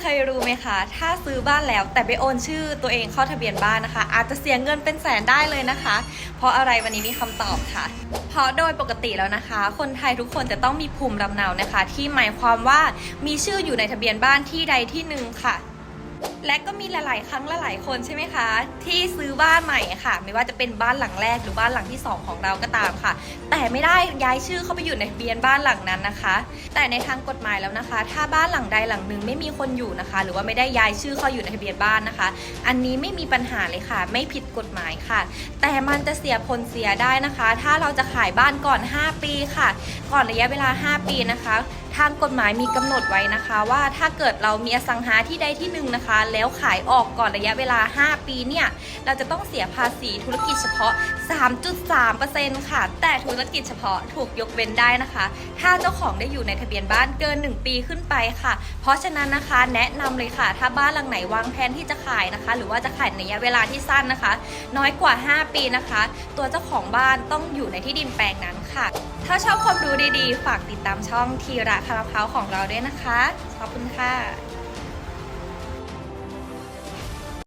เคยรู้ไหมคะ ถ้าซื้อบ้านแล้วแต่ไปโอนชื่อตัวเองเข้าทะเบียนบ้านนะคะ อาจจะเสียเงินเป็นแสนได้เลยนะคะ เพราะอะไรวันนี้มีคำตอบค่ะ เพราะโดยปกติแล้วนะคะ คนไทยทุกคนจะต้องมีภูมิลำเนานะคะ ที่หมายความว่ามีชื่ออยู่ในทะเบียนบ้านที่ใดที่หนึ่งค่ะ และก็มีหลาย ๆ ครั้งหลายๆคนใช่ไหมคะ ที่ซื้อบ้านใหม่ค่ะ ไม่ว่าจะเป็นบ้านหลังแรกหรือบ้านหลังที่ 2 ของเราก็ตามค่ะ แต่ไม่ได้ย้ายชื่อเข้าไปอยู่ในทะเบียนบ้านหลังนั้นนะคะ แต่ในทางกฎหมายแล้วนะคะ ถ้าบ้านหลังใดหลังหนึ่งไม่มีคนอยู่นะคะ หรือว่าไม่ได้ย้ายชื่อเข้าอยู่ในทะเบียนบ้านนะคะ อันนี้ไม่มีปัญหาเลยค่ะ ไม่ผิดกฎหมายค่ะ แต่มันจะเสียผลเสียได้นะคะ ถ้าเราจะขายบ้านก่อน 5 ปีค่ะ ก่อนระยะเวลา 5 ปีนะคะ ทางกฎหมายมีกำหนดไว้นะคะ ว่าถ้าเกิดเรามีอสังหาที่ใดที่หนึ่งนะคะ แล้วขายออกก่อนระยะเวลา 5 ปีเนี่ยเราจะต้องเสียภาษีธุรกิจเฉพาะ 3.3%ค่ะ แต่ธุรกิจเฉพาะถูกยกเว้นได้นะคะ ถ้าเจ้าของได้อยู่ในทะเบียนบ้านเกิน 1 ปีขึ้นไปค่ะ เพราะฉะนั้นนะคะแนะนำเลยค่ะ ถ้าบ้านหลังไหนวางแผนที่จะขายนะคะ หรือว่าจะขายในระยะเวลาที่สั้นนะคะ น้อยกว่า 5 ปีนะคะ ตัวเจ้าของบ้านต้องอยู่ในที่ดินแปลงนั้นค่ะ ถ้าชอบความรู้ดีๆ ฝากติดตามช่องทีระาราเพาของเราด้วยนะคะ ขอบคุณค่ะ